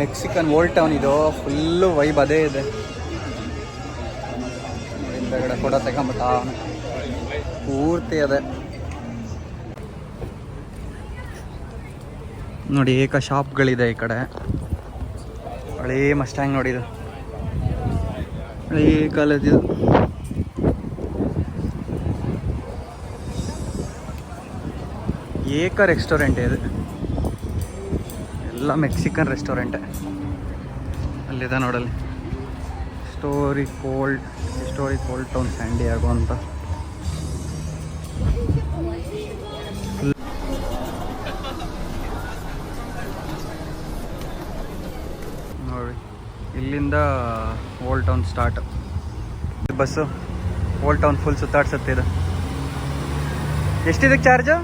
Mexican old town ಇದು. Full vibe ಅದೇ ಇದೆ. ಹಿಂದಗಡೆ ಕೂಡ ತಗೊಂಬಿಟ್ಟ ಪೂರ್ತಿ ಅದೇ. ನೋಡಿ, ಏಕ ಶಾಪ್ಗಳಿದೆ ಈ ಕಡೆ. ಹಳೇ ಮಸ್ಟ್ಯಾಂಗ್ ನೋಡಿದು ಹಳೇ ಕಾಲದಿದು ಏಕ ರೆಸ್ಟೋರೆಂಟ್ ಇದು. ಎಲ್ಲ ಮೆಕ್ಸಿಕನ್ ರೆಸ್ಟೋರೆಂಟ್. ಅಲ್ಲಿದೆ ನೋಡಲ್ಲಿ. Story cold story cold town, San Diego ಅಂತ. ನೋಡಿ, ಇಲ್ಲಿಂದ old town start. Bus old town full ಸುತ್ತಾಡ್ಸುತ್ತೆ ಇದು. ಎಷ್ಟಿದಕ್ಕೆ charge?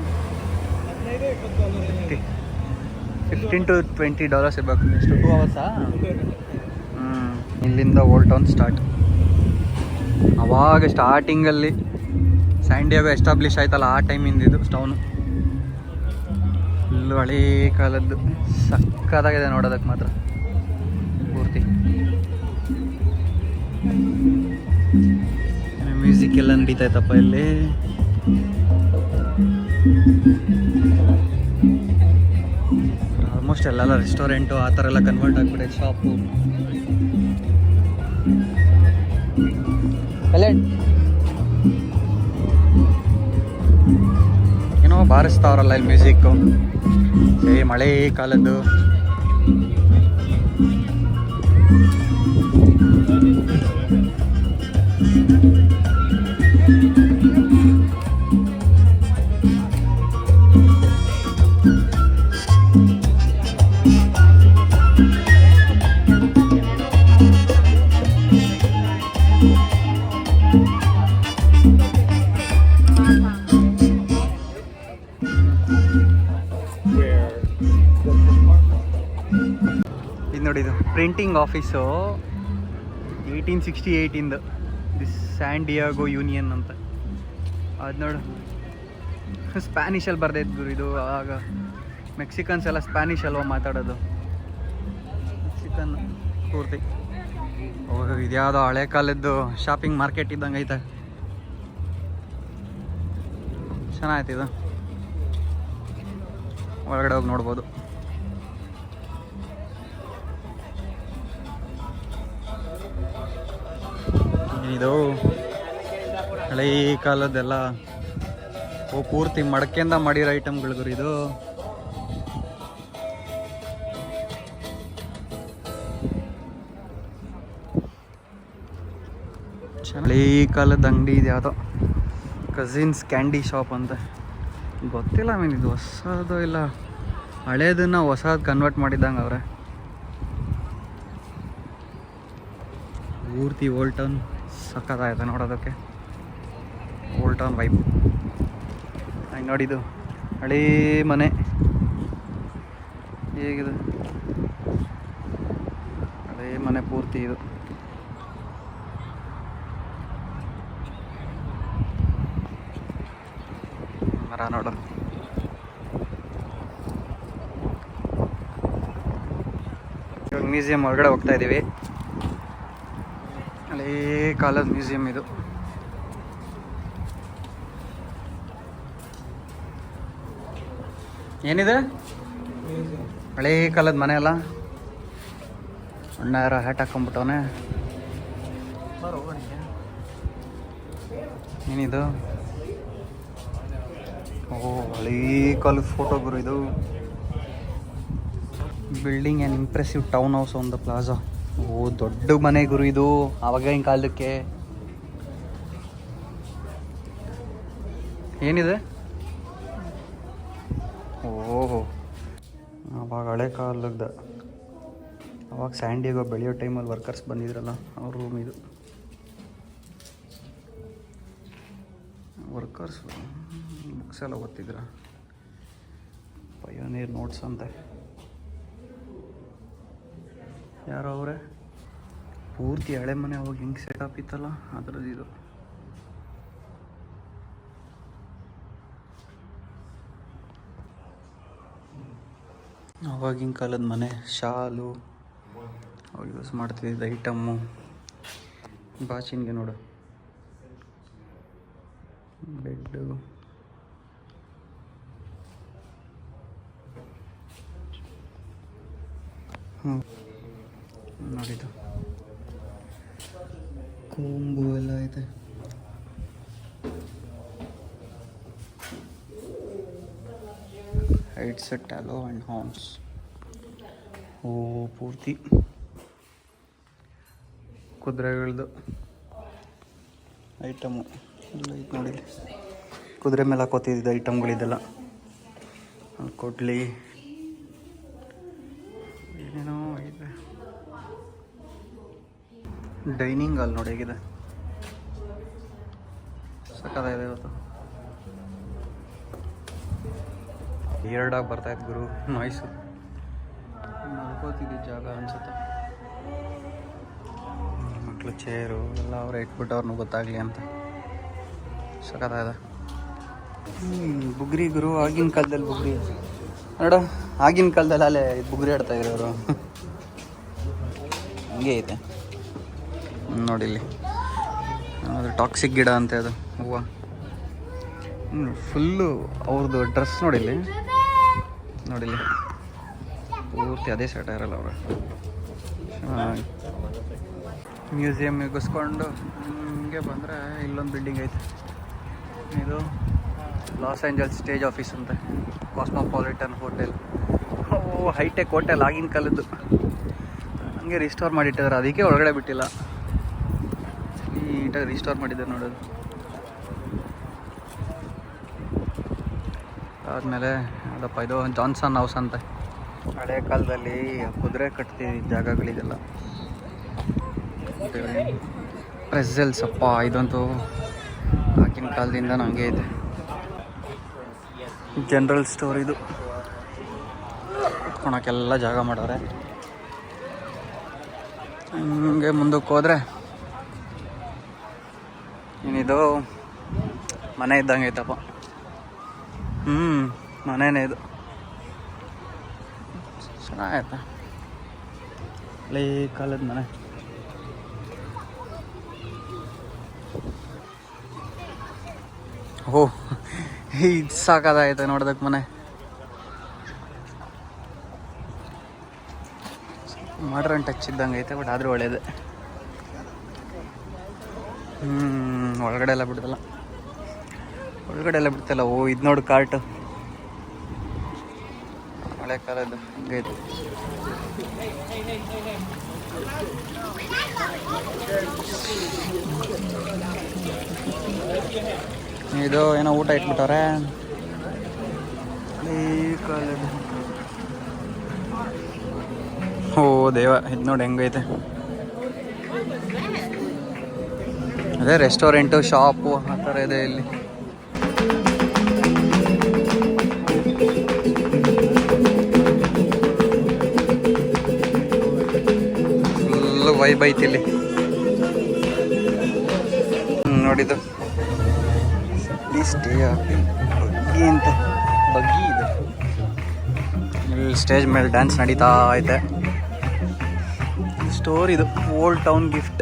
Fifteen to twenty dollars ಇರಬೇಕು ಎಷ್ಟು ಟೂ ಅವರ್ಸಾ ಹ್ಞೂ ಇಲ್ಲಿಂದ ಓಲ್ಡ್ ಟೌನ್ ಸ್ಟಾರ್ಟ್ ಅವಾಗ ಸ್ಟಾರ್ಟಿಂಗಲ್ಲಿ ಸ್ಯಾಂಡಿಯಾಗೋ ಎಸ್ಟಾಬ್ಲಿಷ್ ಆಯ್ತಲ್ಲ ಆ ಟೈಮಿಂದ ಇದು ಟೌನು ಫುಲ್ಲು ಹಳೇ ಕಾಲದ್ದು. ಸಕ್ಕತ್ತಾಗಿದೆ ನೋಡೋದಕ್ಕೆ ಮಾತ್ರ. ಪೂರ್ತಿ. ಮ್ಯೂಸಿಕ್ ಎಲ್ಲ ನಡೀತಾಯ್ತಪ್ಪ ಇಲ್ಲಿ. ಆಲ್ಮೋಸ್ಟ್ ಎಲ್ಲ ರೆಸ್ಟೋರೆಂಟು ಆ ಥರ ಎಲ್ಲ ಕನ್ವರ್ಟ್ ಆಗ್ಬಿಟ್ಟೆ ಶಾಪು ಏನೋ ಬಾರಿಸ್ತಾವ್ರಲ್ಲ ಇಲ್ಲಿ ಮ್ಯೂಸಿಕ್ಕು ಏ, ಮಳೆ ಕಾಲದ್ದು. ನೋಡಿ ಇದು ಪ್ರಿಂಟಿಂಗ್ ಆಫೀಸು ಏಯ್ಟೀನ್ ಸಿಕ್ಸ್ಟಿ ಏಯ್ಟಿಂದು ದಿಸ್ ಸ್ಯಾನ್ ಡಿಯಾಗೋ ಯೂನಿಯನ್ ಅಂತ. ಅದು ನೋಡು. ಸ್ಪ್ಯಾನಿಷಲ್ಲಿ ಬರ್ದಿದ್ದು ಇದು, ಆಗ. ಮೆಕ್ಸಿಕನ್ಸ್ ಎಲ್ಲ ಸ್ಪ್ಯಾನಿಷ್ ಅಲ್ವಾ ಮಾತಾಡೋದು? ಮೆಕ್ಸಿಕನ್ ಪೂರ್ತಿ. ಓ ಇದ್ಯಾವುದೋ ಹಳೆ ಕಾಲದ್ದು ಶಾಪಿಂಗ್ ಮಾರ್ಕೆಟ್ ಇದ್ದಂಗೆ ಐತೆ. ಚೆನ್ನಾಯ್ತು ಇದು. ಒಳಗಡೆ ಹೋಗಿ ನೋಡ್ಬೋದು. ಇದು ಹಳೆ ಕಾಲದ್ದೆಲ್ಲ ಓ, ಪೂರ್ತಿ ಮಡಕೆಯಿಂದ ಮಾಡಿರೋ ಐಟಮ್ಗಳು ಗುರು ಇದು. ಹಳೆ ಕಾಲದ ಅಂಗಡಿ ಇದೆ ಯಾವುದೋ? ಕಝಿನ್ಸ್ ಕ್ಯಾಂಡಿ ಶಾಪ್ ಅಂತ. ಗೊತ್ತಿಲ್ಲ ಮೀನು ಇದು ಹೊಸದು ಇಲ್ಲ? ಹಳೇದನ್ನ ಹೊಸದು ಕನ್ವರ್ಟ್ ಮಾಡಿದ್ದಂಗೆ ಅವ್ರೆ. ಪೂರ್ತಿ ಓಲ್ಡ್ ಸಕ್ಕತ್ತಾಯ್ತು ನೋಡೋದಕ್ಕೆ. ಓಲ್ಡ್ ಟೌನ್ ವೈಬ್ ಹಂಗೆ ನೋಡಿದ್ದು ಹಳೇ ಮನೆ. ಹೇಗಿದೆ? ಹಳೇ ಮನೆ ಪೂರ್ತಿ ಇದು. ಮರ ನೋಡೋದು ಮ್ಯೂಸಿಯಂ ಹೊರಗಡೆ ಹೋಗ್ತಾ ಇದ್ದೀವಿ ಹಳೇ ಕಾಲದ ಮ್ಯೂಸಿಯಂ ಇದು. ಏನಿದೆ? ಹಳೇ ಕಾಲದ ಮನೆ ಅಲ್ಲ? ಅಣ್ಣ ಯಾರೋ ಹ್ಯಾಟ್ ಹಾಕೊಂಡ್ಬಿಟ್ಟವನೆ. ಏನಿದು? ಓ, ಹಳೇ ಕಾಲದ ಫೋಟೋ ಗುರು ಇದು. Building and impressive town house ಒಂದು ಪ್ಲಾಜಾ ಓ, ದೊಡ್ಡ ಮನೆ ಗುರು ಇದು, ಆವಾಗಿನ ಕಾಲಕ್ಕೆ. ಏನಿದೆ? ಓಹೋ. ಅವಾಗ ಹಳೆ ಕಾಲದ, ಅವಾಗ ಸ್ಯಾಂಡಿಗೋ ಬೆಳೆಯೋ ಟೈಮಲ್ಲಿ ವರ್ಕರ್ಸ್ ಬಂದಿದ್ರಲ್ಲ, ಅವ್ರ ರೂಮ್ ಇದು. ವರ್ಕರ್ಸ್, ಬುಕ್ಸ್ ಎಲ್ಲ ಓದ್ತಿದ್ರ? ಪಯೋನೀರ್ ನೋಟ್ಸ್ ಅಂತೆ. ಯಾರೋ ಅವರೇ? ಪೂರ್ತಿ ಹಳೆ ಮನೆ ಅವಾಗ ಹೆಂಗೆ ಸೆಟಪ್ ಇತ್ತಲ್ಲ, ಅದ್ರದ್ದು ಇದು. ಅವಾಗಿನ ಕಾಲದ ಮನೆ, ಶಾಲು. ಅವ್ರು ಯೂಸ್ ಮಾಡ್ತಿದ್ದ ಐಟಮ್ಮು ಬಾಚಿನ್ಗೆ ನೋಡು. ಬೆಡ್ಡು ಹ್ಞೂ ನೋಡಿದ್ದು. ಕೊಂಬು ಎಲ್ಲ ಐತೆ. ಹೈಟ್ಸ್ ಟ್ಯಾಲೋ ಆ್ಯಂಡ್ ಹಾರ್ನ್ಸ್ ಓ, ಪೂರ್ತಿ. ಕುದುರೆಗಳದ್ದು ಐಟಮು ಎಲ್ಲ ಐತೆ ನೋಡಿ ಕುದುರೆ ಮೇಲೆ ಹಾಕೋತಿದ್ದ ಐಟಮ್ಗಳಿದೆಲ್ಲ ಕೊಡ್ಲಿ ಏನೇನೋ ಇದೆ ಡೈನಿಂಗ್ ಹಾಲ್ ನೋಡಿ ಹೇಗಿದೆ. ಸಕ್ಕದಾಗಿದೆ ಇವತ್ತು. ಎರಡಾಗಿ ಬರ್ತಾಯಿತ್ತು ಗುರು ನಾಯ್ಸು ಮಲ್ಕೋತಿದ್ದ ಜಾಗ ಅನ್ಸುತ್ತೆ. ಮಕ್ಕಳು ಚೇರು ಎಲ್ಲ ಅವರೇ ಇಟ್ಬಿಟ್ಟು ಅವ್ರನ್ನ ಗೊತ್ತಾಗಲಿ ಅಂತ. ಸಖತ್ತಾಗಿದೆ. ಹ್ಞೂ ಬುಗ್ರಿ ಗುರು, ಆಗಿನ ಕಾಲದಲ್ಲಿ ಬುಗ್ರಿ. ನೋಡ, ಆಗಿನ ಕಾಲದಲ್ಲಿ ಅಲ್ಲೇ ಬುಗ್ರಿ ಆಡ್ತಾ ಇರೋರು ಹಂಗೆ ಐತೆ. ನೋಡಿ ಇಲ್ಲಿ. ಅದು ಟಾಕ್ಸಿಕ್ ಗಿಡ ಅಂತ ಅದು. ಹೂವು. ಫುಲ್ಲು ಅವ್ರದ್ದು ಡ್ರೆಸ್ ನೋಡಿಲ್ಲಿ ನೋಡಿಲ್ಲಿ ಪೂರ್ತಿ ಅದೇ ಸೆಟ್ ಇರಲ್ಲ ಅವರು. ಮ್ಯೂಸಿಯಮ್ ಮುಗಿಸ್ಕೊಂಡು ಹಿಂಗೆ ಬಂದರೆ ಇಲ್ಲೊಂದು ಬಿಲ್ಡಿಂಗ್ ಐತೆ. ಇದು ಲಾಸ್ ಏಂಜಲ್ಸ್ ಸ್ಟೇಜ್ ಆಫೀಸ್ ಅಂತ. Cosmopolitan hotel high tech hotel ಆಗಿನ ಕಾಲದ್ದು. ಹಂಗೆ ರಿಸ್ಟೋರ್ ಮಾಡಿಟ್ಟಿದ್ದಾರೆ ಅದಕ್ಕೆ ಒಳಗಡೆ ಬಿಟ್ಟಿಲ್ಲ. ನೀಟಾಗಿ ರಿಸ್ಟೋರ್ ಮಾಡಿದ್ದಾರೆ ನೋಡೋದು ಆದಮೇಲೆ ಅದಪ್ಪ, ಇದು ಜಾನ್ಸನ್ ಹೌಸ್ ಅಂತ. ಹಳೆ ಕಾಲದಲ್ಲಿ ಕುದುರೆ ಕಟ್ತಿದ್ದ ಜಾಗಗಳಿದೆಲ್ಲ ಪ್ರೆಸೆಲ್ಸ್ ಅಪ್ಪ, ಇದಂತೂ ಆಗಿನ ಕಾಲದಿಂದ ನನಗೆ ಇದೆ. ಜನರಲ್ ಸ್ಟೋರ್ ಇದು. ಕುತ್ಕೊಳಕ್ಕೆಲ್ಲ ಜಾಗ ಮಾಡವ್ರೆ. ಹಂಗೆ ಮುಂದಕ್ಕೆ ಹೋದ್ರೆ ಏನಿದು ಮನೆ ಇದ್ದಂಗೆ ಐತಪ್ಪ. ಹ್ಞೂ ಮನೆನೇ ಇದು. ಚೆನ್ನಾಗೈತೆ. ಹಳೇ ಕಾಲದ ಮನೆ. ಓ, ಇದು ಸಾಕಾಗೈತೆ ನೋಡ್ದಕ್ಕೆ ಮನೆ. ಮಾಡ್ರನ್ ಟಚ್ ಇದ್ದಂಗೆ ಐತೆ ಬಟ್ ಆದರೂ ಒಳ್ಳೇದೆ. ಹ್ಞೂ ಒಳಗಡೆ ಎಲ್ಲ ಬಿಡ್ತಲ್ಲ ಒಳಗಡೆ ಎಲ್ಲ ಬಿಡ್ತಲ್ಲ ಓ, ಇದು ನೋಡು ಕಾರ್ಟು ಹಳೆ ಕಾಲದ್ದು ಹಂಗೈತೆ ಇದು. ಏನೋ ಊಟ ಇಟ್ಬಿಟ್ಟವ್ರೆ. ಈ ಕಾಲದ್ದು ಓ, ದೇವ, ಇದು ನೋಡಿ ಹೆಂಗೈತೆ. ಅದೇ ರೆಸ್ಟೋರೆಂಟು ಶಾಪು ಆ ಥರ ಇದೆ ಇಲ್ಲಿ. ಫುಲ್ಲು ವೈಬ್ ಐತಿ ಇಲ್ಲಿ. ನೋಡಿದ್ದು. ಸ್ಟೇ ಬಗ್ಗಿ ಅಂತ. ಬಗ್ಗಿ ಇದೆ. ಸ್ಟೇಜ್ ಮೇಲೆ ಡ್ಯಾನ್ಸ್ ನಡೀತಾ ಐತೆ ಸ್ಟೋರ್ ಇದು ಓಲ್ಡ್ ಟೌನ್ ಗಿಫ್ಟ್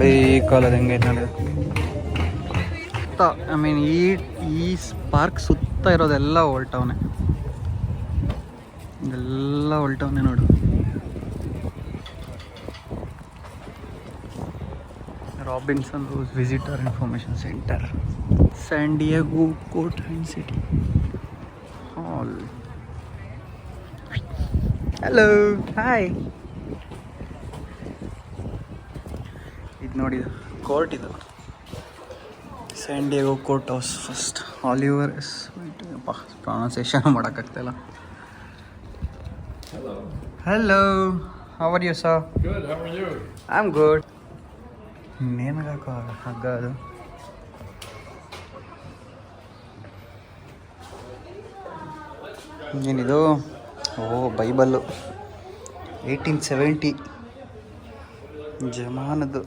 ಹಳೆ ಕಾಲದ ಹೆಂಗೈತೆ ಸುತ್ತ ಐ ಮೀನ್ ಈ ಈ ಪಾರ್ಕ್ ಸುತ್ತ ಇರೋದೆಲ್ಲ ಹೊಲ್ಟವನೆ ಇದೆಲ್ಲ ಹೊಲ್ಟವನೆ ನೋಡು. Robinson Rose visitor information centre San Diego and city hall hello hi ನೋಡಿ ಕೋರ್ಟ್ ಇದು. San Diego court house first Oliver S ಅಪ್ಪ pronunciation ಮಾಡೋಕ್ಕಾಗ್ತಾಯಿಲ್ಲ hello how are you sir? I am good ನೇನ್ಗಾಕೋ ಹಗ್ಗ ಅದು. ಏನಿದು? ಓ ಬೈಬಲ್ಲು. ಏಯ್ಟೀನ್ ಸೆವೆಂಟಿ ಜಮಾನದ್ದು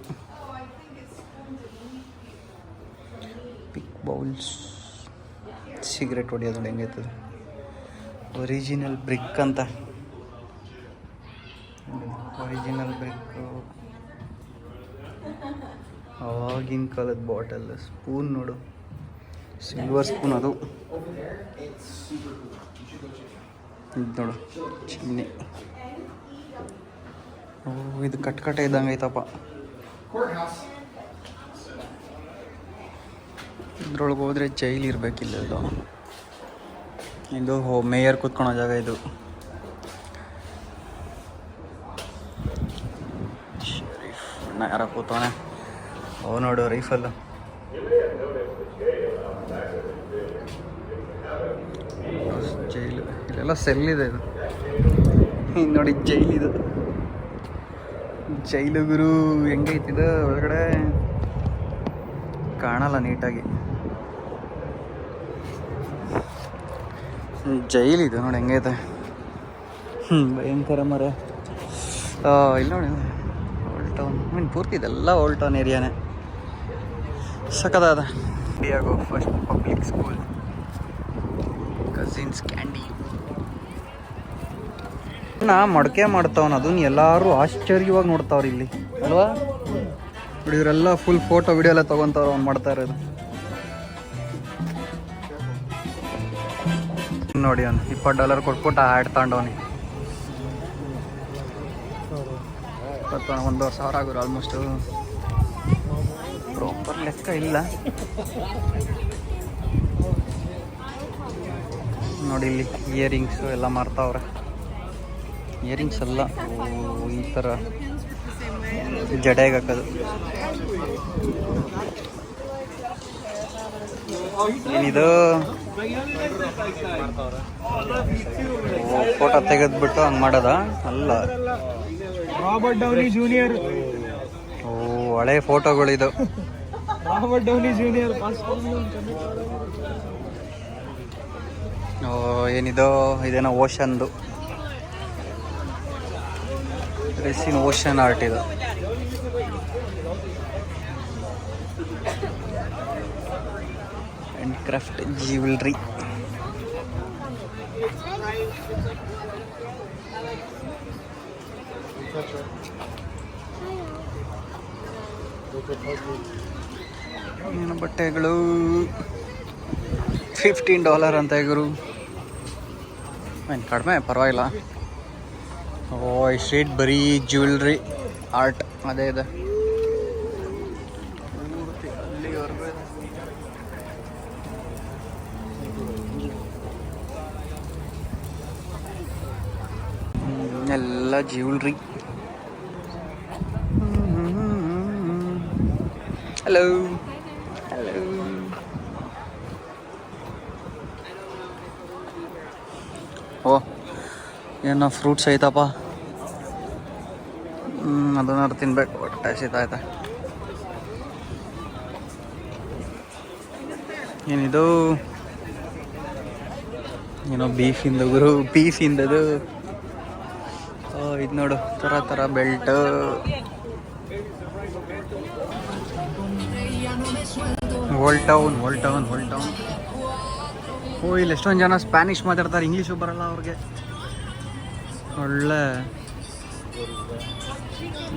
cigarette ಹೊಡಿಯೋದು ಹೆಂಗೈತದ original brick ಅಂತ. Original brick. ಆವಾಗಿನ ಕಾಲದ ಬಾಟಲ್, ಸ್ಪೂನ್ ನೋಡು. ಸಿಲ್ವರ್ ಸ್ಪೂನ್ ಅದು. ಇದು ನೋಡು, ಚಿಮ್ನಿ. ಓ, ಇದು ಕಟ್ಕಟ್ಟೆ ಇದ್ದಂಗೆ ಐತಪ್ಪ. ಇದ್ರೊಳಗೆ ಹೋದ್ರೆ ಜೈಲ್ ಇರಬೇಕಿಲ್ಲ ಇದು. ಇದು ಮೇಯರ್ ಕೂತ್ಕೊಳ್ಳೋ ಜಾಗ ಇದು. ಅಣ್ಣ ಯಾರ ಕೂತವನೆ. ಓ ನೋಡು ರೈಫಲ್ಲು ಜೈಲು ಇಲ್ಲೆಲ್ಲ ಸೆಲ್ ಇದೆ ಇದು. ಇನ್ನು ನೋಡಿ ಜೈಲ್ ಇದು. ಜೈಲು ಗುರು ಹೆಂಗೈತಿದ ಒಳಗಡೆ? ಕಾಣಲ್ಲ ನೀಟಾಗಿ ಜೈಲ್ ಇದು ನೋಡಿ, ಹೆಂಗೈತೆ. ಹ್ಞೂ ಭಯಂಕರ ಮರ. ಇಲ್ಲ ನೋಡಿ ಓಲ್ಡ್ ಟೌನ್ ಮೀನ್ ಪೂರ್ತಿ ಇದೆಲ್ಲ ಓಲ್ಡ್ ಟೌನ್ ಏರಿಯಾನೇ ಸಖತ್ತಾದ. ಇಂಡಿಯಾಗೋ first public school cousins candy ನಾ ಮಡಕೆ ಮಾಡ್ತಾವನ, ಅದನ್ನ ಎಲ್ಲರೂ ಆಶ್ಚರ್ಯವಾಗಿ ನೋಡ್ತಾವ್ರಿ ಇಲ್ಲಿ. ಅಲ್ವಾ? ಇವರೆಲ್ಲ ಫುಲ್ ಫೋಟೋ ವಿಡಿಯೋ ಎಲ್ಲ ತಗೊಂತಾವ್ರ ಅವ್ನು ಮಾಡ್ತಾ ಇರೋದು. ನೋಡಿ ಅವನು. ಇಪ್ಪತ್ತು ಡಾಲರ್ ಕೊಟ್ಬಿಟ್ಟು ಆಡ್ ತಗೊಂಡವನಿ ಇಪ್ಪತ್ತು ಒಂದೂವರೆ ಸಾವಿರ ಆಗೋರು ಆಲ್ಮೋಸ್ಟ್ ಪ್ರಾಪರ್ ಲೆಕ್ಕ ಇಲ್ಲ. ನೋಡಿ ಇಲ್ಲಿ ಇಯರಿಂಗ್ಸು ಎಲ್ಲ ಮಾರ್ತಾವ್ರೆ. ಇಯರಿಂಗ್ಸ್ ಎಲ್ಲ. ಈ ಥರ ಜಡೆಗೆ ಹಾಕೋದು ಏನಿದು? ಫೋಟೋ ತೆಗೆದ್ಬಿಟ್ಟು ಹಂಗೆ ಮಾಡದ? ಅಲ್ಲ. Robert Downey junior. ಓ ಹಳೆ ಫೋಟೋಗಳಿದು. ರಾಬರ್ಟ್ ಡೌನಿ ಜೂನಿಯರ್ ಓ ಏನಿದು ಇದೇನೋ ಓಷನ್ದು. ರೆಸಿನ್ ಓಷನ್ ಆರ್ಟ್ ಇದು. And craft jewellery. ಬಟ್ಟೆಗಳು? ಫಿಫ್ಟೀನ್ ಡಾಲರ್ ಅಂತ ಗುರು ಏನು ಕಡಿಮೆ? ಪರವಾಗಿಲ್ಲ. ಓ ಸ್ಟ್ರೀಟ್ ಬರೀ ಜ್ಯುವೆಲ್ರಿ ಆರ್ಟ್ ಅದೇ ಇದೆ. ಜ್ಯುವೆಲ್ರಿ ಹಲೋ ಹಲೋ ಓ ಏನೋ ಫ್ರೂಟ್ಸ್ ಐತಪ್ಪ. ಅದನ್ನಾರು ತಿನ್ಬೇಕು ಹೊಟ್ಟೆ ಹಸಿತಾಯ್ತ ಏನಿದು? ಏನೋ ಬೀಫಿಂದ ಗುರು ಬೀಫಿಂದದು ಇದು ನೋಡು ಥರ ಥರ belt. Old town old town old town oh, ಇಲ್ಲಿ ಎಷ್ಟೊಂದು ಜನ ಸ್ಪ್ಯಾನಿಷ್ ಮಾತಾಡ್ತಾರೆ ಇಂಗ್ಲೀಷು ಬರಲ್ಲ ಅವ್ರಿಗೆ. ಒಳ್ಳೆ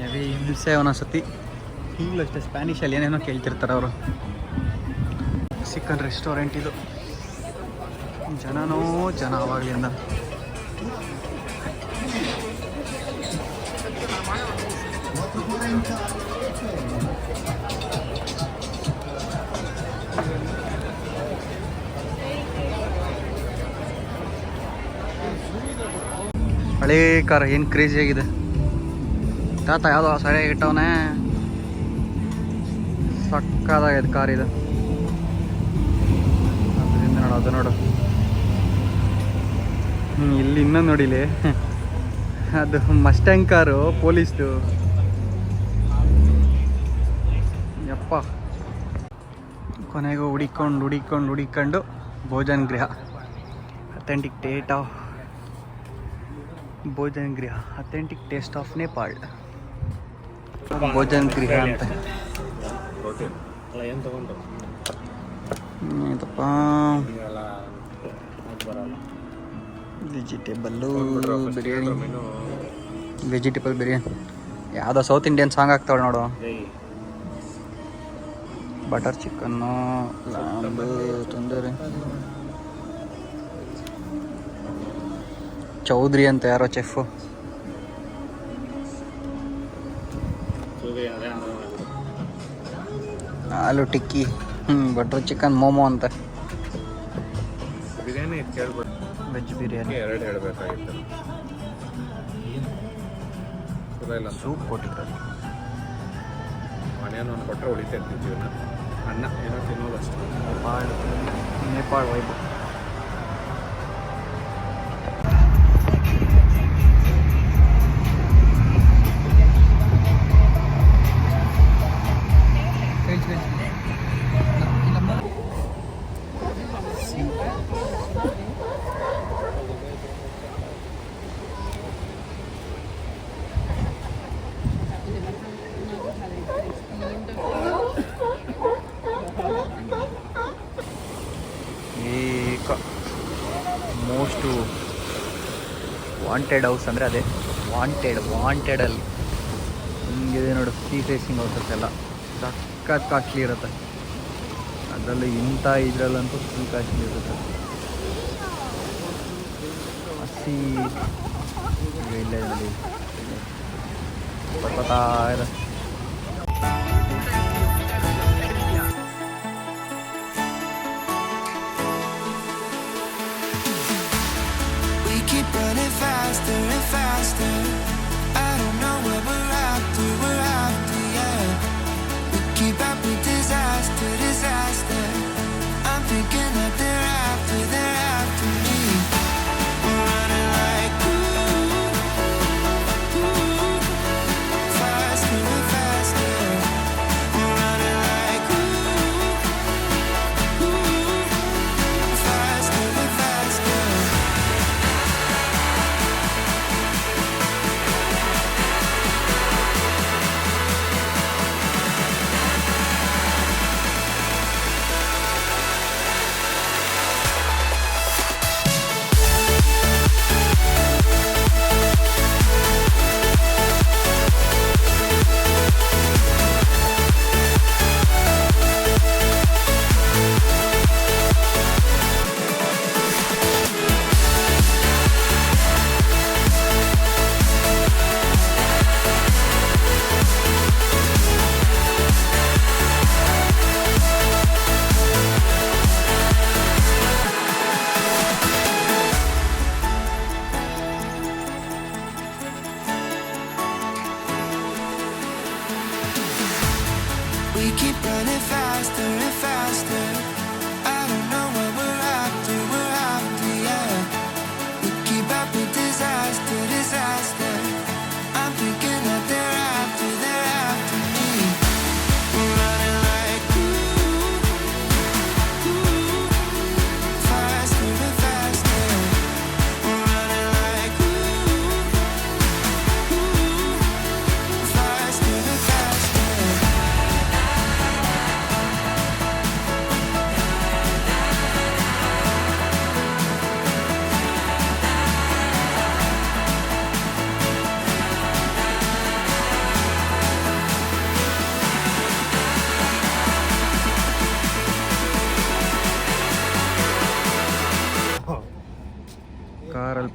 ಹೆವಿ ಹಿಂಸೆ ಒಂದೊಂದ್ಸತಿ. ಈಗಲೂ ಅಷ್ಟೇ ಸ್ಪ್ಯಾನಿಷಲ್ಲಿ ಏನೇನೋ ಕೇಳ್ತಿರ್ತಾರೆ ಅವರು. ಸಿಕ್ಕನ್ ರೆಸ್ಟೋರೆಂಟ್ ಇದು. ಜನನೋ, ಜನ ಅವಾಗಲಿಂದ. ಹಳೇ ಕಾರ್ ಏನು ಕ್ರೇಜಿ ಆಗಿದೆ? ತಾತ ಯಾವುದೋ ಸರಿಯಾಗಿ ಇಟ್ಟವನೇ. ಸಕ್ಕದಾಗಿದೆ ಕಾರ್ ಇದು. ಅದರಿಂದ ನೋಡು, ಅದು ನೋಡು. ಹ್ಞೂ ಇಲ್ಲಿ ಇನ್ನೊಂದು ನೋಡಿಲಿ ಅದು ಮಸ್ಟ್ಯಾಂಗ್ ಕಾರು ಪೊಲೀಸ್ದು ಯಪ್ಪ ಕೊನೆಗೂ ಹುಡಿಕೊಂಡು ಹುಡಿಕೊಂಡು ಹುಡಿಕೊಂಡು ಭೋಜನ ಗೃಹ. ಅಥೆಂಟಿಕ್ ಟೇಟ್ ಆಫ್ ಭೋಜನ ಗೃಹ. ಅಥೆಂಟಿಕ್ ಟೇಸ್ಟ್ ಆಫ್ ನೇಪಾಳ್ ಭೋಜನ ಗೃಹ ಅಂತ. ಇದಪ್ಪ ವೆಜಿಟೇಬಲ್ಲು ಬಿರಿಯಾನಿ. ವೆಜಿಟೇಬಲ್ ಬಿರಿಯಾನಿ. ಯಾವುದೋ ಸೌತ್ ಇಂಡಿಯನ್ ಸಾಂಗ್ ಆಗ್ತಾವೆ ನೋಡು. Butter chicken tandoori. ಚೌಧರಿ ಅಂತ ಯಾರೋ ಚೆಫು. ಆಲೂ ಟಿಕ್ಕಿ ಹ್ಞೂ ಬಟರ್ ಚಿಕನ್ ಮೋಮೋ ಅಂತ. ಬಿರಿಯಾನಿ ವೆಜ್ ಬಿರಿಯಾನಿ. ಎರಡು ಹೇಳಬೇಕಾಗಿತ್ತು. ಸೂಪ್ ಕೊಟ್ಟಿದ್ದಾರೆ. ಮನೆಯನ್ನು ಒಂದು ಕೊಟ್ಟರೆ ಉಳಿತಾ ಇರ್ತೀವಿ ಜೀವನ. ಅನ್ನ ಏನೋ ತಿನ್ನೋದು ಅಷ್ಟೇ Nepal Nepal vibe wanted house ಅಂದರೆ ಅದೇ. ವಾಂಟೆಡ್ ವಾಂಟೆಡಲ್ಲಿ ಹಿಂಗಿದೆ ನೋಡು ಸೀ ಫೇಸಿಂಗ್ ಹೌಸಸ್ ಎಲ್ಲ. ಸಖತ್ ಕಾಸ್ಟ್ಲಿ ಇರುತ್ತೆ. ಅದರಲ್ಲಿ ಇಂಥ ಇದರಲ್ಲಂತೂ ಫುಲ್ ಕಾಸ್ಟ್ಲಿ ಇರುತ್ತೆ. ಹಸಿ ಇಲ್ಲೇ ಬರ್ತಾ ಇದೆ.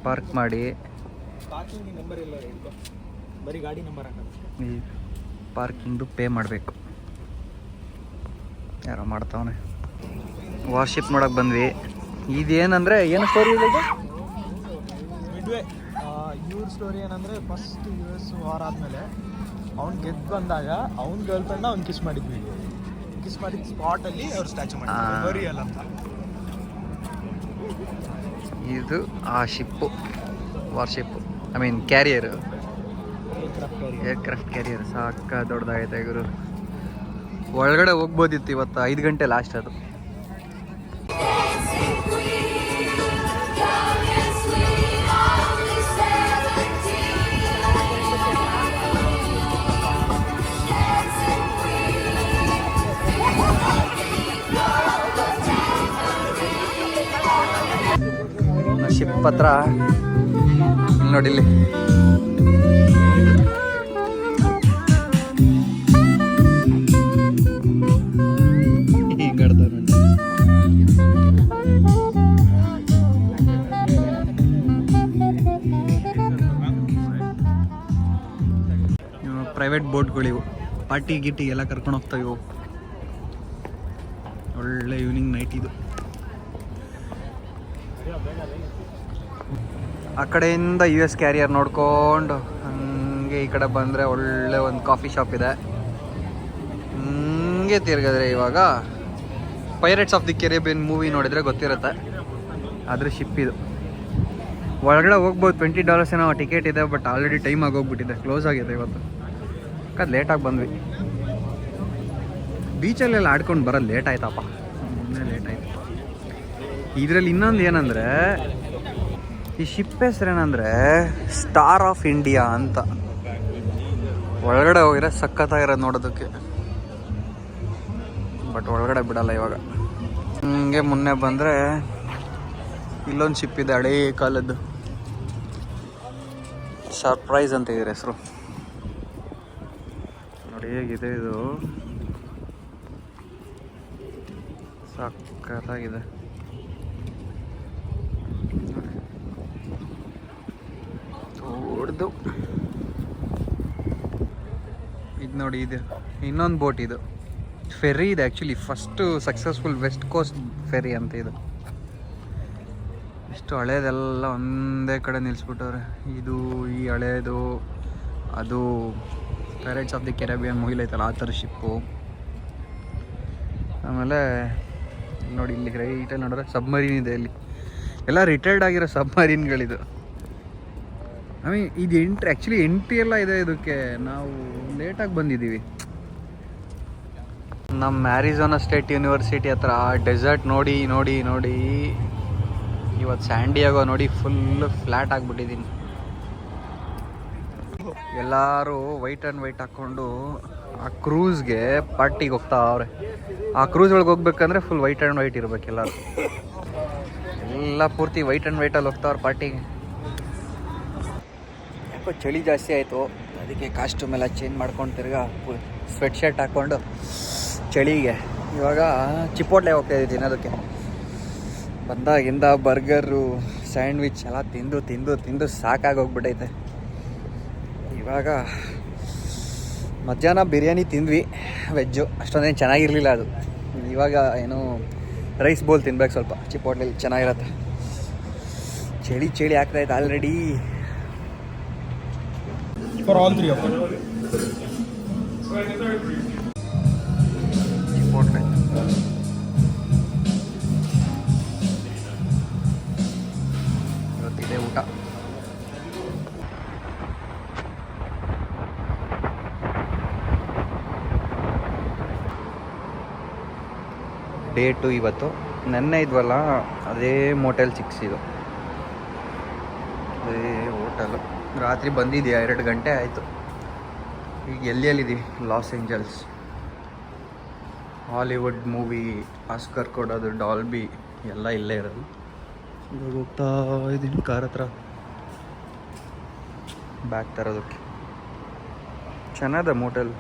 ಪಾರ್ಕ್ ಮಾಡಿ. ಪಾರ್ಕಿಂಗ್ ನಂಬರ್ ಇಲ್ಲ ಇಟ್ಕೋ ಬರೀ ಗಾಡಿ ನಂಬರ್ ಹಾಕೋದು ಈ ಪಾರ್ಕಿಂಗ್ದು ಪೇ ಮಾಡಬೇಕು. ಯಾರೋ ಮಾಡ್ತಾವನೆ. ವಾರ್ಶಿಪ್ ಮಾಡೋಕೆ ಬಂದ್ವಿ. ಇದೇನಂದರೆ ಏನು ಸ್ಟೋರಿ ಇದೆ ಇದು ಮಿಡ್ವೆ ಇವ್ರ ಸ್ಟೋರಿ ಏನಂದ್ರೆ ಫಸ್ಟ್ ಯು ಎಸ್ ವಾರ್ ಆದಮೇಲೆ ಅವ್ನು ಗೆದ್ದು ಬಂದಾಗ ಅವ್ನ ಗರ್ಲ್ ಫ್ರೆಂಡ್ನ ಅವ್ನು ಕಿಸ್ ಮಾಡಿದ್ವಿ. ಕಿಸ್ ಮಾಡಿದ ಸ್ಪಾಟಲ್ಲಿ ಅವ್ರು ಸ್ಟ್ಯಾಚು ಮಾಡಿ ಅಂತ. ಇದು ಆ ship warship I mean carrier aircraft carrier ಸಾಕ ದೊಡ್ಡದಾಗೈತೆ ಗುರು. ಒಳಗಡೆ ಹೋಗ್ಬೋದಿತ್ತು ಇವತ್ತು ಐದು ಗಂಟೆ ಲಾಸ್ಟ್ ಅದು. ಶಿಪ್ ಹತ್ರ ಇಲ್ಲಿ ನೋಡಿ ಇಲ್ಲಿ ಹಿಂಗ್ ಆಡ್ತಾವ್ ನೋಡಿ. ಇವು ಪ್ರೈವೇಟ್ ಬೋಟ್ಗಳಿವು ಪಾರ್ಟಿ ಗಿಟ್ಟಿ ಎಲ್ಲ ಕರ್ಕೊಂಡು ಹೋಗ್ತಾವೆ ಇವು. ಒಳ್ಳೆ ಈವ್ನಿಂಗ್ ನೈಟ್ ಇದು. ಆ ಕಡೆಯಿಂದ ಯು ಎಸ್ ಕ್ಯಾರಿಯರ್ ನೋಡ್ಕೊಂಡು ಹಂಗೆ ಈ ಕಡೆ ಬಂದರೆ ಒಳ್ಳೆ ಒಂದು ಕಾಫಿ ಶಾಪ್ ಇದೆ. ಹಂಗೆ ತಿರ್ಗಿದ್ರೆ ಇವಾಗ pirates of the Caribbean movie ನೋಡಿದರೆ ಗೊತ್ತಿರುತ್ತೆ. ಆದರೆ ಶಿಪ್ ಇದು. ಒಳಗಡೆ ಹೋಗ್ಬೋದು ಟ್ವೆಂಟಿ ಡಾಲರ್ಸ್ ಏನೋ ಟಿಕೆಟ್ ಇದೆ ಬಟ್ ಆಲ್ರೆಡಿ ಟೈಮ್ ಆಗೋಗ್ಬಿಟ್ಟಿದೆ. ಕ್ಲೋಸ್ ಆಗಿದೆ ಇವತ್ತು. ಅದು ಲೇಟಾಗಿ ಬಂದ್ವಿ. ಬೀಚಲ್ಲೆಲ್ಲ ಆಡ್ಕೊಂಡು ಬರೋದು ಲೇಟ್ ಆಯ್ತಪ್ಪ. ಲೇಟ್ ಆಯ್ತು. ಇದರಲ್ಲಿ ಇನ್ನೊಂದು ಏನಂದರೆ ಈ ಶಿಪ್ ಹೆಸ್ರೇನಂದರೆ ಸ್ಟಾರ್ ಆಫ್ ಇಂಡಿಯಾ ಅಂತ. ಒಳಗಡೆ ಹೋಗಿರೋ ಸಖತ್ತಾಗಿರೋದು ನೋಡೋದಕ್ಕೆ. ಬಟ್ ಒಳಗಡೆ ಬಿಡಲ್ಲ ಇವಾಗ. ಹಂಗೆ ಮೊನ್ನೆ ಬಂದರೆ ಇಲ್ಲೊಂದು ಶಿಪ್ ಇದೆ, ಹಳೇ ಕಾಲದ್ದು. ಸರ್ಪ್ರೈಸ್ ಅಂತ ಇದ್ರ ಹೆಸರು. ನೋಡಿ ಹೇಗಿದೆ ಇದು. ಸಖತ್ತಾಗಿದೆ. ದೊಡ್ಡದು ಇದು ನೋಡಿ, ಇದು. ಇನ್ನೊಂದು ಬೋಟ್ ಇದು. ಫೆರಿ ಇದೆ actually first successful west coast ferry ಅಂತ ಇದು. ಇಷ್ಟು ಹಳೇದೆಲ್ಲ ಒಂದೇ ಕಡೆ ನಿಲ್ಲಿಸ್ಬಿಟ್ಟವ್ರೆ ಇದು, ಈ ಹಳೇದು, ಅದು ಪೈರೇಟ್ಸ್ ಆಫ್ ದಿ ಕೆರೆಬಿಯನ್ ಮುಗಿಲ್ ಐತಲ್ಲ, ಆ ಥರ ಶಿಪ್ಪು ಆಮೇಲೆ, ನೋಡಿ, ಇಲ್ಲಿ ರೈಟಲ್ಲಿ ನೋಡಿದ್ರೆ ಸಬ್ಮರೀನ್ ಇದೆ ಇಲ್ಲಿ. ಎಲ್ಲ ರಿಟೈರ್ಡ್ ಆಗಿರೋ ಸಬ್ಮರೀನ್ಗಳಿದು ಐ ಮೀನ್ ಇದು ಎಂಟ್ರಿ ಆ್ಯಕ್ಚುಲಿ ಎಂಟ್ರಿ ಎಲ್ಲ ಇದೆ ಇದಕ್ಕೆ. ನಾವು ಲೇಟಾಗಿ ಬಂದಿದ್ದೀವಿ. ನಮ್ಮ ಮ್ಯಾರಿಜೋನಾ ಸ್ಟೇಟ್ ಯೂನಿವರ್ಸಿಟಿ ಹತ್ರ ಡೆಸರ್ಟ್ ನೋಡಿ ನೋಡಿ ನೋಡಿ ಇವತ್ತು ಸ್ಯಾಂಡಿಯಾಗೋ ನೋಡಿ ಫುಲ್ ಫ್ಲ್ಯಾಟ್ ಆಗಿಬಿಟ್ಟಿದ್ದೀನಿ ಎಲ್ಲರೂ ವೈಟ್ ಆ್ಯಂಡ್ ವೈಟ್ ಹಾಕ್ಕೊಂಡು ಆ ಕ್ರೂಸ್ಗೆ ಪಾರ್ಟಿಗೆ ಹೋಗ್ತಾ ಅವ್ರೆ. ಆ ಕ್ರೂಸ್ ಒಳಗೆ ಹೋಗ್ಬೇಕಂದ್ರೆ ಫುಲ್ ವೈಟ್ ಆ್ಯಂಡ್ ವೈಟ್ ಇರ್ಬೇಕು ಎಲ್ಲರೂ. ಎಲ್ಲ ಪೂರ್ತಿ ವೈಟ್ ಆ್ಯಂಡ್ ವೈಟಲ್ಲಿ ಹೋಗ್ತಾವ್ರೆ ಪಾರ್ಟಿಗೆ ಯಾಕೋ ಚಳಿ ಜಾಸ್ತಿ ಆಯಿತು. ಅದಕ್ಕೆ ಕಾಸ್ಟ್ಯೂಮ್ ಎಲ್ಲ ಚೇಂಜ್ ಮಾಡ್ಕೊಂಡು ತಿರ್ಗಾ ಸ್ವೆಟ್ ಶರ್ಟ್ ಹಾಕ್ಕೊಂಡು ಚಳಿಗೆ. ಇವಾಗ ಚಿಪ್ಪೋಟ್ಲೆ ಹೋಗ್ತಾ ಇದ್ದೀವಿ ತಿನ್ನೋದಕ್ಕೆ. ಬಂದಾಗಿಂದ ಬರ್ಗರು ಸ್ಯಾಂಡ್ವಿಚ್ ಎಲ್ಲ ತಿಂದು ತಿಂದು ತಿಂದು ಸಾಕಾಗೋಗ್ಬಿಟ್ಟೈತೆ ಇವಾಗ ಮಧ್ಯಾಹ್ನ ಬಿರಿಯಾನಿ ತಿಂದ್ವಿ ವೆಜ್ಜು ಅಷ್ಟೊಂದೇನು ಚೆನ್ನಾಗಿರಲಿಲ್ಲ ಅದು. ಇವಾಗ ಏನು ರೈಸ್ ಬೋಲ್ ತಿನ್ಬೇಕು ಸ್ವಲ್ಪ. ಚಿಪ್ಪೋಟ್ಲಲ್ಲಿ ಚೆನ್ನಾಗಿರತ್ತೆ. ಚಳಿ ಚಳಿ ಆಗ್ತಾಯಿತ್ತು already for all three of them. ಇವತ್ತಿದೆ ಡೇ ಟು ಇವತ್ತು ನೆನ್ನೆ ಇದ್ವಲ್ಲ ಅದೇ ಮೋಟೆಲ್ ಸಿಕ್ಸ್ ಇದು ಅದೇ ಹೋಟೆಲು ರಾತ್ರಿ ಬಂದಿದೆಯಾ? ಎರಡು ಗಂಟೆ ಆಯಿತು. ಈಗ ಎಲ್ಲಿ ಎಲ್ಲಿದ್ದೀವಿ? Los Angeles. Hollywood movie, Oscar ಕೊಡೋದು, ಡಾಲ್ಬಿ, ಎಲ್ಲ ಇಲ್ಲೇ ಇರೋದು. ಇವಾಗ ಹೋಗ್ತಾ ಇದ್ದೀನಿ ಕಾರ್ ಹತ್ರ. ಬ್ಯಾಗ್ ತರೋದಕ್ಕೆ. ಚೆನ್ನಾದ ಮೋಟೆಲ್